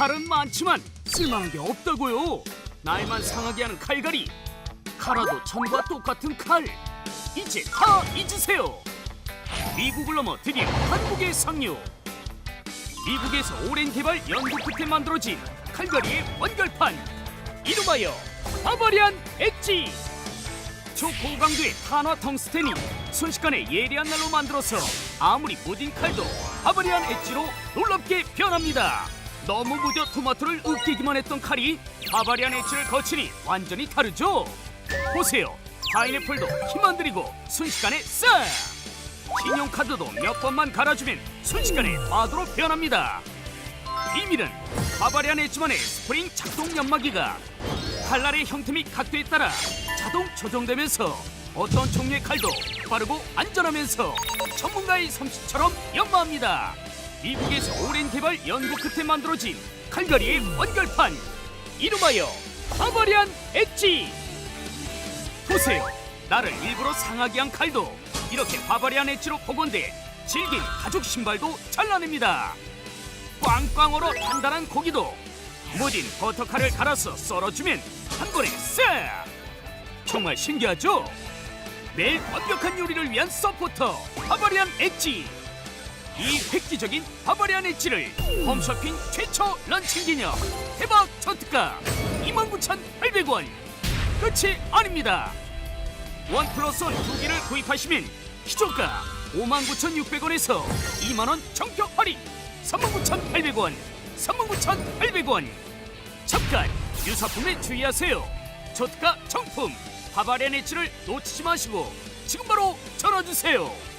칼은 많지만 쓸만한 게 없다고요. 날만 상하게 하는 칼갈이. 칼라도 전과 똑같은 칼. 이제 다 잊으세요. 미국을 넘어 드디어 한국에 상륙. 미국에서 오랜 개발 연구 끝에 만들어진 칼갈이의 원결판. 이름하여 바바리안 엣지. 초고강도의 탄화 텅스텐이 순식간에 예리한 날로 만들어서 아무리 무딘 칼도 바바리안 엣지로 놀랍게 변합니다. 너무 무뎌 토마토를 으깨기만 했던 칼이 바바리안 엣지를 거치니 완전히 다르죠. 보세요. 파인애플도 힘안 들이고 순식간에 싹! 신용카드도 몇 번만 갈아주면 순식간에 바도로 변합니다. 비밀은 바바리안 엣지만의 스프링 작동 연마기가 칼날의 형태 및 각도에 따라 자동 조정되면서 어떤 종류의 칼도 빠르고 안전하면서 전문가의 솜씨처럼 연마합니다. 미국에서 오랜 개발 연구 끝에 만들어진 칼갈이의 원결판. 이름하여 바바리안 엣지. 보세요. 나를 일부러 상하게 한 칼도 이렇게 바바리안 엣지로 복원돼 질긴 가죽 신발도 잘라냅니다. 꽝꽝으로 단단한 고기도 무딘 버터칼을 갈아서 썰어주면 한 번에 싹! 정말 신기하죠? 매일 완벽한 요리를 위한 서포터 바바리안 엣지 이 획기적인 바바리안 엣지를 홈쇼핑 최초 런칭 기념 대박 저특가 29,800원. 끝이 아닙니다. 원 플러스 원두 개를 구입하시면 기존가 59,600원에서 2만원 정격 할인 39,800원 39,800원. 잠깐 유사품에 주의하세요. 저트가 정품 바바리안 엣지를 놓치지 마시고 지금 바로 전화주세요